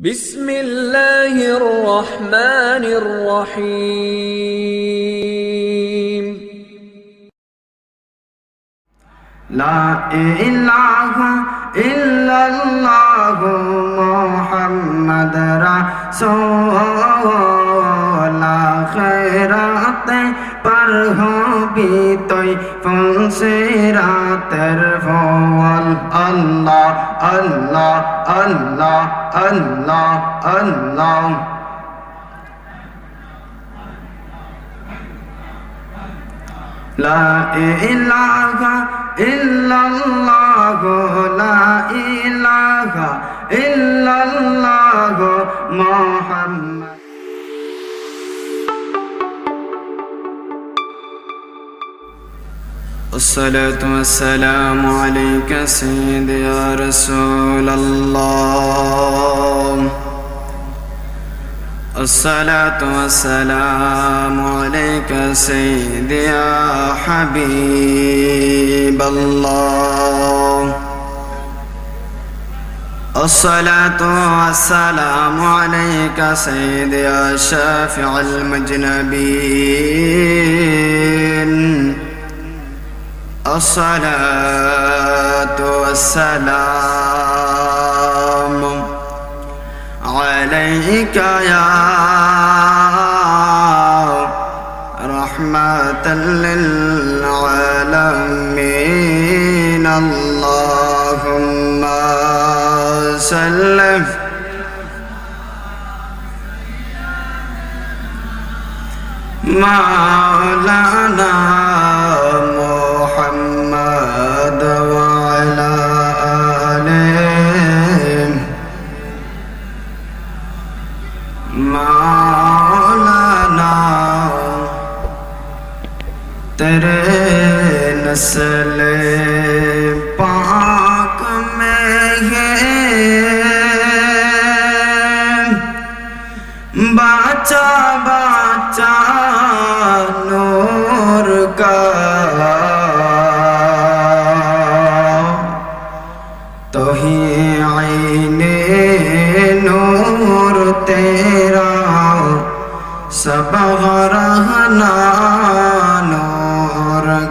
بسم الله الرحمن الرحيم لا إله إلا الله محمد رسول خيرات پر হবি তুই ফুলসিরাতের ফল আল্লাহ আল্লাহ আল্লাহ আল্লাহ আল্লাহ لا إله الصلاة والسلام عليك سيدي يا رسول الله. الصلاة والسلام عليك سيدي يا حبيب الله. الصلاة والسلام عليك سيدي يا شافع المجنبين. الصلاة والسلام عليك يا رحمة للعالمين. اللهم سلم مولانا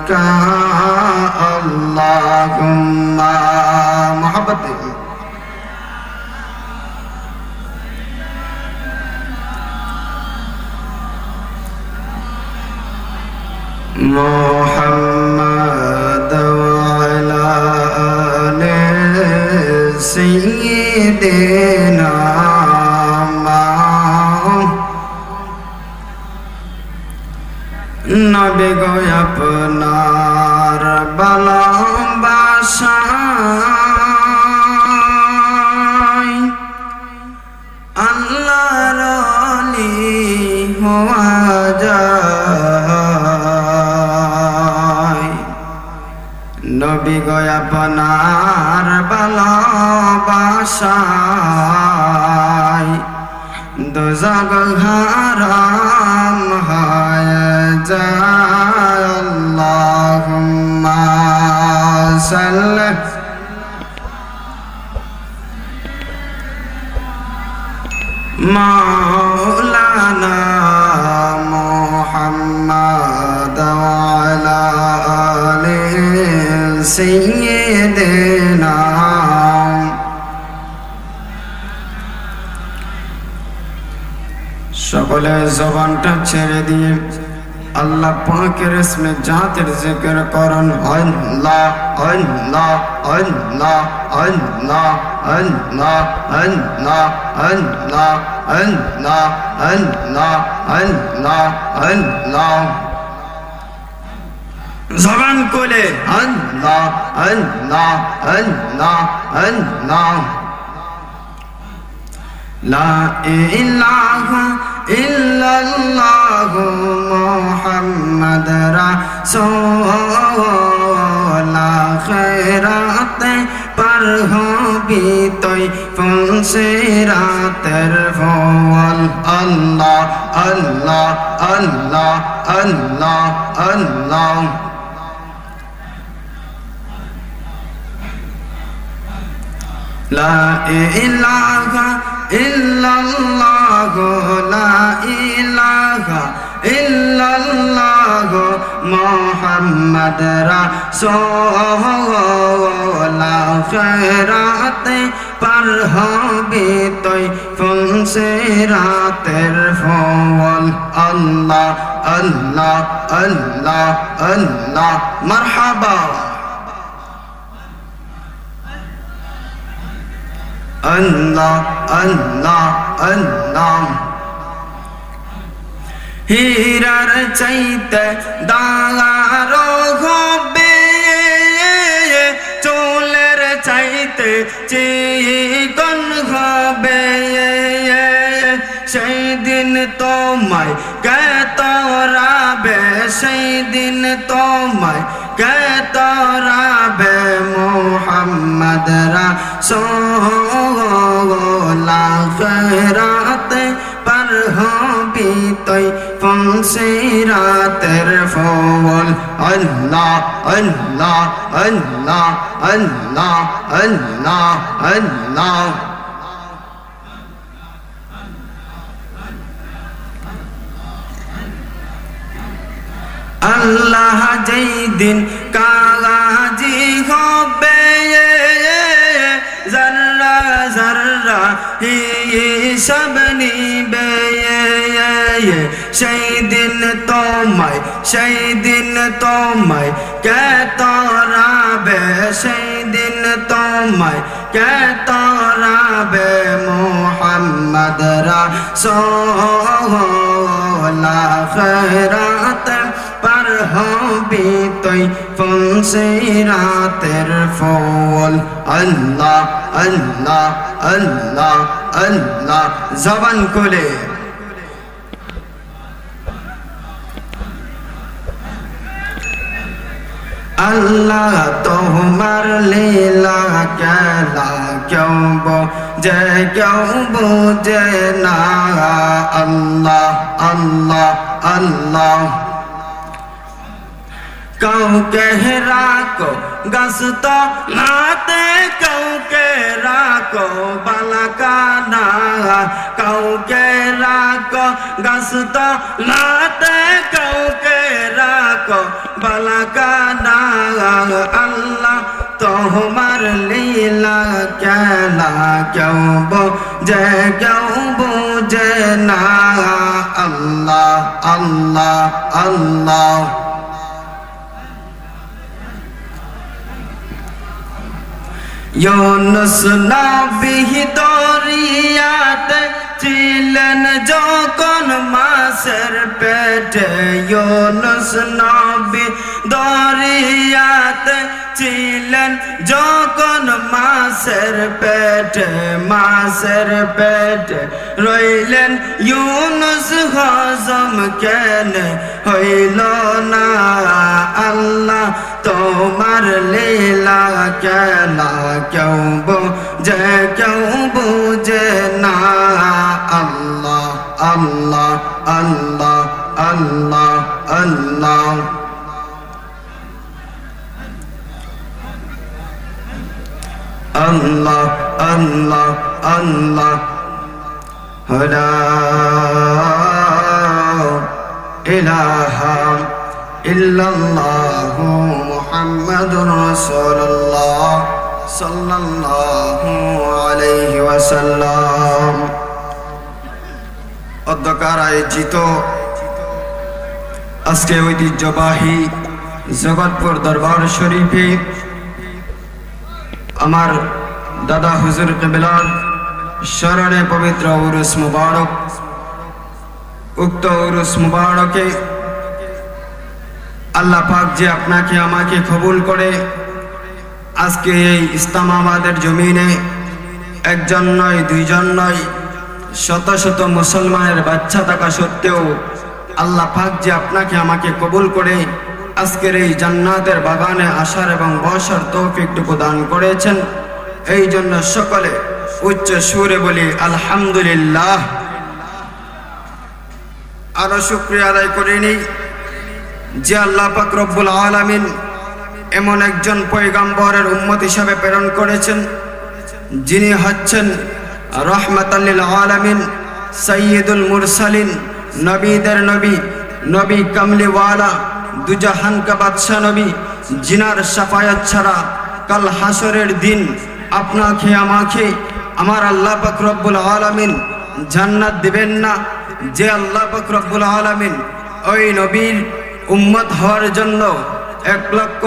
মাক্কা আল্লাহুম্মা محبت دیکھیں محمد وعلى آل سيدنا নবে গো আপনার ভালোবাসায় আল্লাহর হওয়া যায়। নবী গো আপনার ভালোবাসায় দুজগ হয় যায় আল্লাহুম্মা সাল্লি مولانا محمد وعلى آل سيدنا সকলে জবানটা ছেড়ে দিয়ে আল্লাহ পাকের ইসমে জাতের জিকির করুন আল্লাহ আল্লাহ আল্লাহ আল্লাহ আল্লাহ আল্লাহ আল্লাহ আল্লাহ আল্লাহ আল্লাহ আল্লাহ জবান কোলে আল্লাহ আল্লাহ আল্লাহ আল্লাহ লা ইলাহা সোলা খেরাতে পার হবি তৈ পৌঁছে রাতের ভল আল্লাহ আল্লাহ আল্লাহ আল্লাহ আল্লাহ লা ইলাহা ইল্লাল্লাহ লা ইলাহা ইল্লাল্লাহ মোহাম্মদ রাসূল আখিরাতে পার হবে তুই ফুনসে রাতের ফল। আল্লাহ আল্লাহ আল্লাহ আল্লাহ, মারহাবা। আল্লাহ আল্লাহ আল্লাহ। হীরার চাইতে দাগার হবে চোলের চাইতে চিকন হবে সেই দিন তোমায় কে তোরাবে? সেই দিন তোমায় কে তোরাবে? মোহাম্মদ রাসূল আখিরাতে পার হবি তুই। تم سيرات الفول الله الله الله الله الله الله আল্লাহ যেই দিন কালাজি হবে জান জর্রা জর্রা হিসাব নিবে সেই দিন তোমায় সেই দিন তোমায় কে তোরাবে সেই দিন তোমায় কে তোরাবে মোহাম্মদ রাসূল আখিরাতে পার হবি তুই ফুনসে রাতের ফল। আল্লাহ আল্লাহ আল্লাহ আল্লাহ। জবান খুলে। আল্লাহ তোমার লীলা কেলা কেউ যে কেউ বুঝে না। আল্লাহ আল্লাহ আল্লাহ। कहूँ कह राको गसतो नाते कहूँ के राको बलका ना कहूँ के राको गसतो नाते कहूँ के राको बलका ना अल्लाह তোমার লীলা কেলা কেউ বোঝে কেউ বোঝে না আল্লাহ আল্লাহ আল্লাহ ইউনুস নবী দরিয়াতে ছিলেন যখন মাসের পেটে ইউনুস নবী দরিয়াতে ছিলেন যখন মাসের পেটে মাসের পেটে রইলেন ইউনুস হজম কেন হইল না? আল্লাহ তোমার লীলা কেলা কেউ বুঝে কেউ বুঝে না। আল্লাহ আল্লাহ আল্লাহ আল্লাহ আল্লাহ। আল্লাহ আল্লাহ আল্লাহ। লা ইলাহা ইল্লাল্লাহ। মুহাম্মাদুর রাসূলুল্লাহ সাল্লাল্লাহু আলাইহি ওয়াসাল্লাম। অধ্যকার আয়োজিত আজকে ঐতিহ্যবাহী জগৎপুর দরবার শরীফে আমার দাদা হুজুর কেবলার স্মরণে পবিত্র উরুস মুবারক, উক্ত উরুস মুবারকে আল্লাহ পাক যে আপনাকে, আমাকে কবুল করে আজকে এই ইসলামাবাদের জমিনে একজন নয়, দুইজন নয়, শত শত মুসলমানের বাচ্চা থাকা সত্ত্বেও আল্লাহ পাক যে আপনাকে, আমাকে কবুল করে আজকের এই জান্নাতের বাগানে আসার এবং বসার তৌফিকটুকু দান করেছেন। এই জন্য সকলে উচ্চ সুরে বলি, আলহামদুলিল্লাহ। আরও শুক্রিয়া আদায় করে নিই যে আল্লাহ পাক রব্বুল আলামিন এমন একজন পয়গাম্বরের উম্মত হিসাবে প্রেরণ করেছেন, যিনি হচ্ছেন রহমাতাল্লিল আলামিন সৈয়দুল মুরসালিন, নবীদের নবী নবী কামলিওয়ালা, দুজাহানকা বাদশাহ নবী, জিনার সাফায়াত ছাড়া কাল হাসরের দিন আপনাকে, আমাকে, আমার আল্লাহ পাক রব্বুল আলামিন জান্নাত দিবেন না। যে আল্লাহ পাক রব্বুল আলামিন ওই নবীর উম্মত হওয়ার জন্য এক লক্ষ,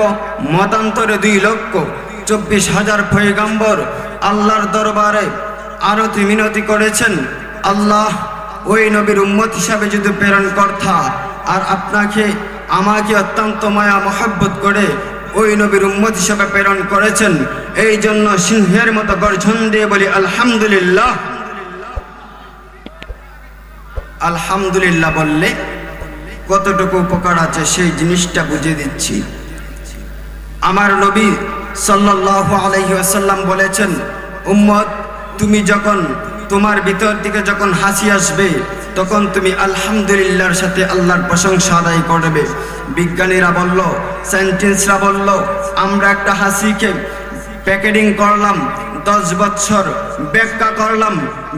মতান্তরে দুই লক্ষ, চব্বিশ হাজার পয়গাম্বর আল্লাহর দরবারে আরতি মিনতি করেছেন। আল্লাহ ওই নবীর উম্মত হিসাবে যদি প্রেরণ করতা আর আপনাকে, আমাকে অত্যন্ত মায়া, মহাব্বত করে ওই নবীর উম্মত হিসাবে প্রেরণ করেছেন, এই জন্য সিংহের মতো গর্জন দিয়ে বলি, আলহামদুলিল্লাহ। আলহামদুলিল্লাহ বললে কতটুকু উপকার আছে সেই জিনিসটা বুঝে দিচ্ছি। আমার নবী সাল্লাল্লাহু আলাইহি ওয়াসাল্লাম বলেছেন, উম্মত, তুমি যখন তোমার ভিতর থেকে যখন হাসি আসবে, তখন তুমি আলহামদুলিল্লাহর সাথে আল্লাহর প্রশংসা আদায় করবে। বিজ্ঞানীরা বলল, সায়েন্টিস্টরা বলল, আমরা একটা হাসিকে প্যাকেটিং করলাম, দশ বছর ব্যাখ্যা করলাম,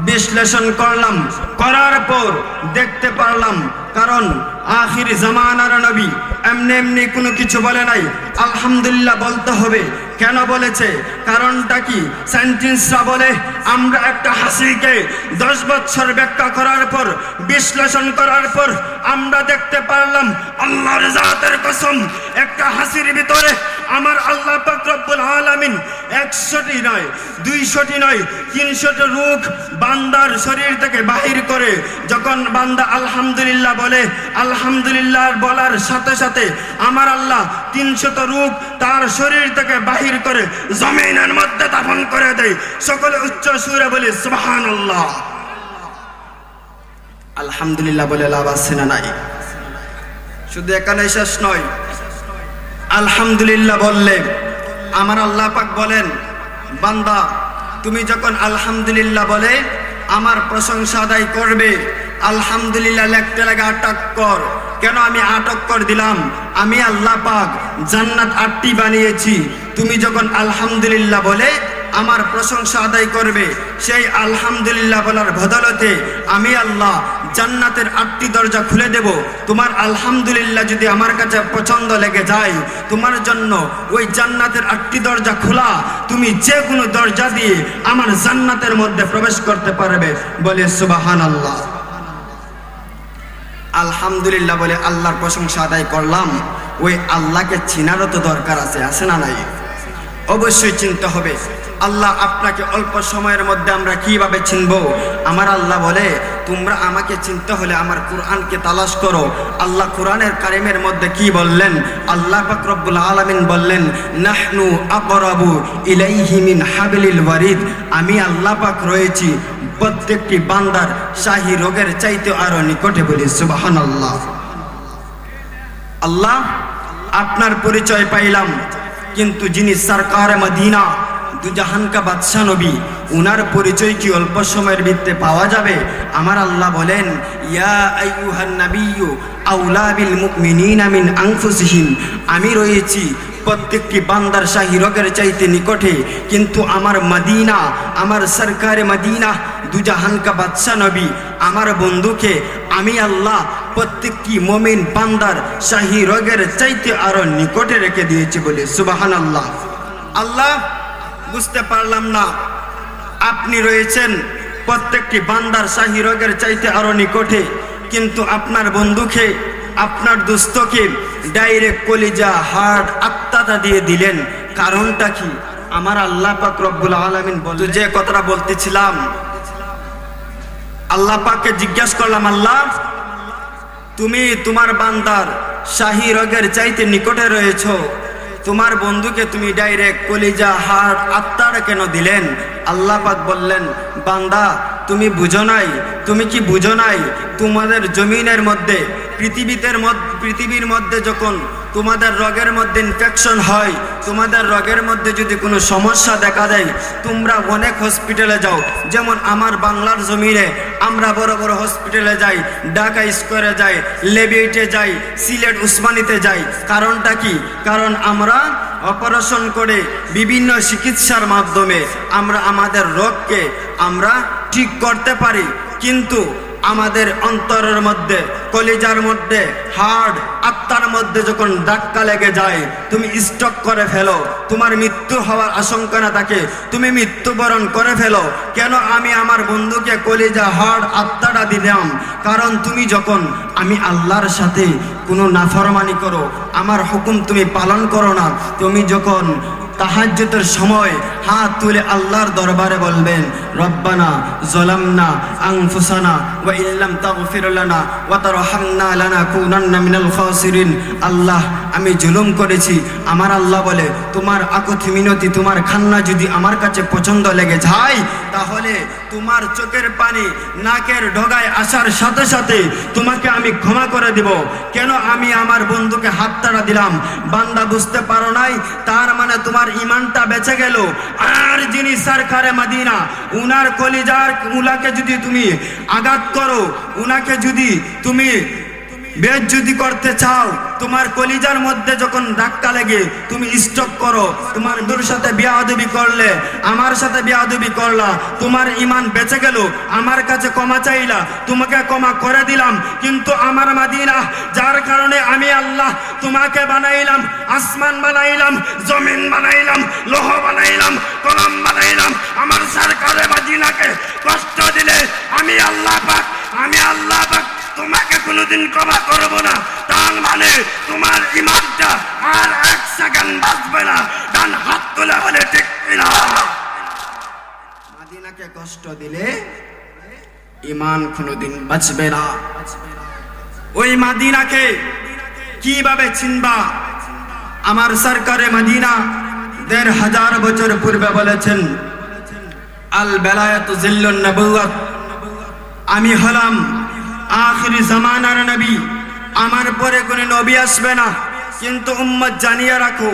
বিশ্লেষণ করলাম, করার পর দেখতে পারলাম, কারণ আখির জামানার নবী এমনি এমনি কোনো কিছু বলে নাই। আলহামদুলিল্লাহ বলতে হবে। কেন বলেছে? কারণটা কি? সায়েন্টিস্টরা বলে, আমরা একটা হাসিকে দশ বছর ব্যাখ্যা করার পর, বিশ্লেষণ করার পর, আমরা দেখতে পারলাম আল্লাহর জাতের কসম, একটা হাসির ভিতরে আমার আল্লাহ পাক রব্বুল আলামিন একশোটি নয়, দুইশোটি নয়, তিনশোটি রূপ বান্দার শরীর থেকে বাহির করে, যখন বান্দা আলহামদুলিল্লাহ বলে, আলহামদুলিল্লাহ বলার সাথে সাথে আমার আল্লাহ তিনশত রূপ তার শরীর থেকে বাহির করে জমিনের মধ্যে দাফন করে দেয়। সকলে উচ্চ সুরে বলি সুবহান আলহামদুলিল্লাহ বলে লাভ আছে না নাই? শুধু এখানে শেষ নয়। আলহামদুলিল্লাহ বললে, আমার আল্লাহ পাক বলেন, বান্দা, তুমি যখন আলহামদুলিল্লাহ বলে, আমার প্রশংসা আদায় করবে, আলহামদুলিল্লাহ লেখতে লাগে আটক কর কেন আমি আটক কর দিলাম? আমি আল্লাহ পাক জান্নাত আটটি বানিয়েছি। তুমি যখন আলহামদুলিল্লাহ বলে, আমার প্রশংসা আদায় করবে, সেই আলহামদুলিল্লাহ বলার বদলতে আমি আল্লাহ জান্নাতের আটটি দরজা খুলে দেব। তোমার আলহামদুলিল্লাহ যদি আমার কাছে পছন্দ লেগে যায়, তোমার জন্য ওই জান্নাতের আটটি দরজা খোলা, তুমি যে কোনো দরজা দিয়ে আমার জান্নাতের মধ্যে প্রবেশ করতে পারবে বলে সুবাহান আল্লাহ আলহামদুলিল্লাহ বলে আল্লাহর প্রশংসা আদায় করলাম। ওই আল্লাহকে চিনারও তো দরকার আছে আছে না নাই? অবশ্যই চিনতে হবে। আল্লাহ আপনাকে অল্প সময়ের মধ্যে আমরা কীভাবে চিনব? আমার আল্লাহ বলে তোমরা আমাকে চিনতে হলে আমার কোরআনকে তালাশ করো। আল্লাহ কোরআনের কারিমের মধ্যে কি বললেন? আল্লাহ রব্বুল আলামিন বললেন, নাহনু আকরাবু ইলাইহি মিন হাবলিল ওয়ারিদ। আমি আল্লাহ পাক রয়েছি প্রত্যেকটি বান্দার শাহী রোগের চাইতে আরও নিকটে বলি, সুবহানাল্লাহ। আল্লাহ, আপনার পরিচয় পাইলাম, কিন্তু যিনি সরকার মদিনা দুজাহানকা বাদশাহ নবী, উনার পরিচয় কি অল্প সময়ের ভিত্তে পাওয়া যাবে? আমার আল্লাহ বলেন, ইয়া আউলা মিন আমি রয়েছি প্রত্যেকটি বান্দার শাহী রোগের চাইতে নিকটে, কিন্তু আমার মদিনা, আমার সরকারে মদিনা দুজাহানকা বাদশাহ নবী, আমার বন্ধুকে আমি আল্লাহ প্রত্যেকটি মমিন বান্দার শাহী রোগের চাইতে আরও নিকটে রেখে দিয়েছি বলে সুবাহান আল্লাহ আল্লাহ বুঝতে পারলাম না। আপনি রয়েছেন প্রত্যেকটি বান্দার শাহী রোগের চাইতে আরও নিকটে, কিন্তু আপনার বন্ধুকে, আপনার দুস্থকে ডাইরেক্ট কলিজা হার্ট আত্মাটা দিয়ে দিলেন। কারণটা কি? আমার আল্লাহ পাক রব্বুল আলামিন বলতে যে কথাটা বলতেছিলাম, আল্লাহ পাককে জিজ্ঞাসা করলাম, আল্লাহ, তুমি তোমার বান্দার শাহী রোগের চাইতে নিকটে রয়েছ। তোমার বন্ধুকে তুমি ডাইরেক্ট কলিজা হার্ট আত্মার কেন দিলেন? আল্লাহ পাক বললেন, বান্দা, তুমি বুঝো নাই, তুমি কি বুঝো নাই? তোমাদের জমিনের মধ্যে পৃথিবীতে পৃথিবীর মধ্যে যখন তোমাদের রোগের মধ্যে ইনফেকশন হয়, তোমাদের রোগের মধ্যে যদি কোনো সমস্যা দেখা দেয়, তোমরা অনেক হসপিটালে যাও। যেমন আমার বাংলার জমিনে আমরা বড় বড় হসপিটালে যাই, ঢাকা স্কোয়ারে যাই লেবিয়েটে যাই, সিলেট উসমানিতে যাই। কারণটা কি? কারণ আমরা অপারেশন করে বিভিন্ন চিকিৎসার মাধ্যমে আমরা আমাদের রোগকে আমরা ঠিক করতে পারি। কিন্তু আমাদের অন্তরের মধ্যে, কলিজার মধ্যে হার্ট আত্মার মধ্যে যখন ধাক্কা লেগে যায়, তুমি স্টক করে ফেলো। তোমার মৃত্যু হওয়ার আশঙ্কা না থাকে, তুমি মৃত্যুবরণ করে ফেলো। কেন আমি আমার বন্ধুকে কলিজা হার্ট আত্মাটা দিলাম? কারণ তুমি যখন আমি আল্লাহর সাথে কোনো নাফরমানি করো, আমার হুকুম তুমি পালন করো না, তুমি যখন তাহাজ্জুদের সময় হাত তুলে আল্লাহর দরবারে বলবেন, রব্বানা জলামনা আংফুসানা ওয়া ইল্লাম তাগফির লানা ওয়া তারহামনা লানাকুনান্না মিনাল খাসিরিন। আল্লাহ, আমি জুলুম করেছি। আমার আল্লাহ বলে, তোমার আকুতি মিনতি, তোমার খান্না যদি আমার কাছে পছন্দ লেগে যায় তাহলে তোমার চোখের পানি নাকের ঢোগায় আসার সাথে সাথে তোমাকে আমি ক্ষমা করে দিব। কেন আমি আমার বন্ধুকে হাত তাড়া দিলাম? বান্দা বুঝতে পারো নাই, তার মানে তোমার ইমানটা বেঁচে গেল। আর যিনি সরকারে মদিনা, উনার কলিজার উলাকে যদি তুমি আঘাত করো, উনাকে যদি তুমি যদি করতে চাও, তোমার কলিজার মধ্যে যখন ধাক্কা লেগে তুমি স্টক করো, তোমার দূর সাথে বিয়াদবি করলে, আমার সাথে বিয়াদবি করলা, তোমার ইমান বেঁচে গেল, আমার কাছে ক্ষমা চাইলা, তোমাকে ক্ষমা করে দিলাম, কিন্তু আমার মাদিনা, যার কারণে আমি আল্লাহ তোমাকে বানাইলাম, আসমান বানাইলাম, জমিন বানাইলাম, লোহ বানাইলাম, কলম বানাইলাম, আমার সরকারে মাদিনাকে কষ্ট দিলে আমি আল্লাহ আমি আল্লাহ তোমাকে কোনোদিন ক্ষমা করব না। তার মানে তোমার ইমানটা আর এক সেকেন্ড বাঁচবে না। ডান হাত তোলা বলে ঠিক না মাদিনাকে কষ্ট দিলে ইমান কোনোদিন বাঁচবে না। ওই মাদিনাকে কীভাবে চিনবা? আমার সরকারে মাদিনা দেড় হাজার বছর পূর্বে বলেছেন, আল বেলায়াত জিল্লুন নবুয়াত আমি হলাম আখিরি জামানার নবী। আমার পরে কোনো নবী আসবে না। কিন্তু উম্মত জানিয়ে রাখো,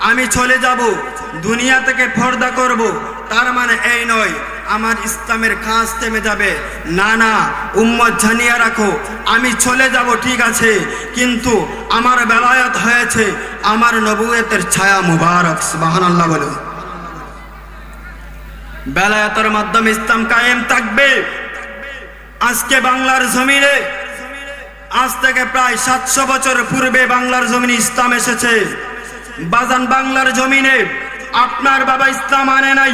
আমি চলে যাব, দুনিয়া থেকে ফর্দা করব। তার মানে এই নয়, আমার ইসলামের কাজ থেমে যাবে। না না, উম্মত জানিয়ে রাখো, আমি চলে যাব, ঠিক আছে। কিন্তু আমার বেলায়াত হয়েছে, আমার নবুয়েতের ছায়া মুবারক, সুবহানাল্লাহ বলুন। বেলায়াতের মাধ্যমে ইসলাম কায়েম থাকবে। আজকে বাংলার জমিনে আজ থেকে প্রায় সাতশো বছর পূর্বে বাংলার জমিনে ইসলাম এসেছে। বাজান বাংলার জমিনে আপনার বাবা ইসলাম আনে নাই,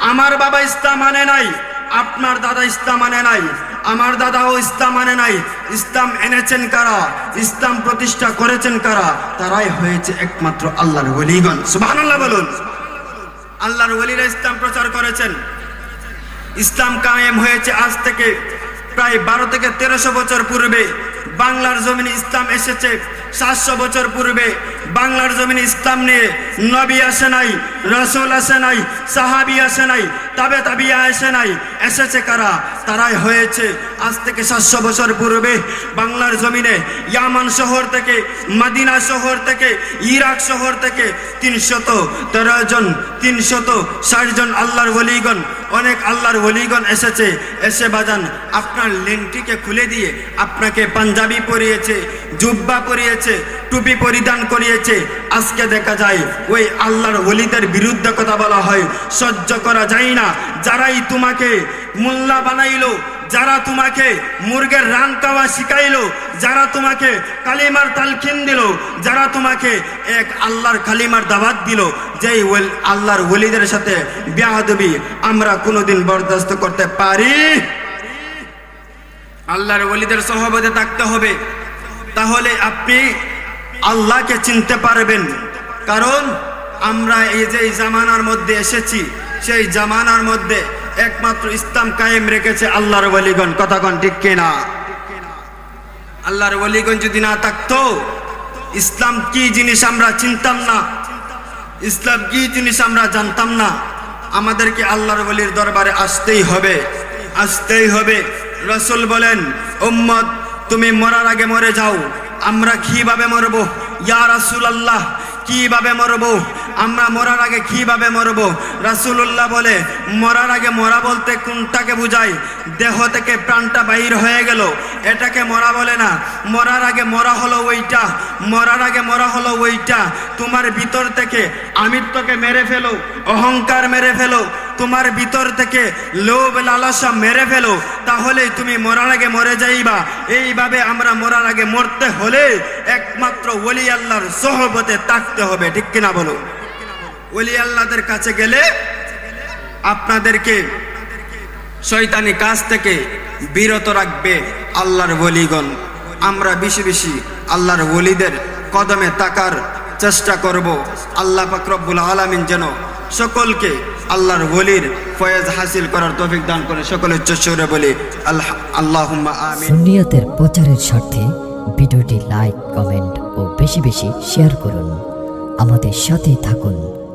আমার বাবা ইসলাম আনে নাই, আপনার দাদা ইসলাম আনে নাই, আমার দাদাও ইসলাম আনে নাই। ইসলাম এনেছেন কারা? ইসলাম প্রতিষ্ঠা করেছেন কারা? তারাই হয়েছে একমাত্র আল্লাহর ওলিগণ। সুবহানাল্লাহ বলুন। আল্লাহর ওলিরা ইসলাম প্রচার করেছেন। ইসলাম কায়েম হয়েছে আজ থেকে প্রায় বারো থেকে তেরোশো বছর পূর্বে বাংলার জমিনে ইসলাম এসেছে। সাতশো বছর পূর্বে বাংলার জমিনে ইসলাম নিয়ে নবী আসে নাই, রসুল আসে নাই, সাহাবি আসে নাই, তাবে তাবিয়া আসে নাই, এসেছে কারা? তারাই হয়েছে আজ থেকে সাতশো বছর পূর্বে বাংলার জমিনে ইয়ামান শহর থেকে, মদিনা শহর থেকে, ইরাক শহর থেকে তিনশত তেরো জন, তিনশত ষাট জন আল্লাহর ওলিগণ, অনেক আল্লাহর ওলিগণ এসেছে। এসে বাজান, আপনার লেনটিকে খুলে দিয়ে আপনাকে পাঞ্জাবি পরিয়েছে, জুব্বা পরিয়েছে টুপি পরিধান করিয়েছে। আজকে দেখা যায়, ওই আল্লাহর ওলিদের বিরুদ্ধে কথা বলা হয়, সহ্য করা যায় না। যারাই তোমাকে মোল্লা বানাইলো, যারা তোমাকে মুরগের রান খাওয়া শিখাইলো, যারা তোমাকে কালিমার তালখিন দিল, যারা তোমাকে এক আল্লাহর কালিমার দাবাত দিল, যেই আল্লাহর ওলিদের সাথে বেয়াদবি আমরা কোনোদিন বরদাস্ত করতে পারি। আল্লাহর ওলিদের সহবতে থাকতে হবে। তাহলে আপনি আল্লাহকে চিনতে পারবেন। কারণ আমরা এই যে জামানার মধ্যে এসেছি, সেই জামানার মধ্যে একমাত্র ইসলাম কায়েম রেখেছে আল্লাহর ওলিগণ। কথাগণ ঠিক কিনা? আল্লাহর ওলিগণ যদি না থাকতো, ইসলাম কি জিনিস আমরা চিনতাম না? ইসলাম কি জিনিস আমরা জানতাম না? আমাদেরকে আল্লাহর ওলির দরবারে আসতেই হবে আসতেই হবে। রসুল বলেন, উম্মত, তুমি মরার আগে মরে যাও। আমরা কীভাবে মরবো? ইয়া রাসুল আল্লাহ কীভাবে মরবো? আমরা মরার আগে কীভাবে মরবো? রাসুল্লাহ বলে, মরার আগে মরা বলতে কোনটাকে বুঝায় দেহ থেকে প্রাণটা বাহির হয়ে গেল। এটাকে মরা বলে না। মরার আগে মরা হলো ওইটা। মরার আগে মরা হলো ওইটা। তোমার ভিতর থেকে আমিত্বকে মেরে ফেলো, অহংকার মেরে ফেলো তোমার ভিতর থেকে লোভ লালসা মেরে ফেলো, তাহলেই তুমি মরার আগে মরে যাইবা। এইভাবে আমরা মরার আগে মরতে হলে একমাত্র ওলি আল্লাহর সহবতে থাকতে হবে, ঠিক কিনা বলো? ওলি আল্লাহদের কাছে গেলে আপনাদেরকে শয়তানি কাজ থেকে বিরত রাখবে আল্লাহর ওলিগণ। আমরা বেশি বেশি আল্লাহর ওলিদের কদমে তাকার চেষ্টা করব। আল্লাহ পাকরব্বুল আলামিন যেন সকলকে আল্লাহর ওলির ফয়েজ হাসিল করার তৌফিক দান করে সকলের চোরে বলি, আল্লাহ আল্লাহ প্রচারের স্বার্থে ভিডিওটি লাইক, কমেন্ট ও বেশি বেশি শেয়ার করুন। আমাদের সাথেই থাকুন।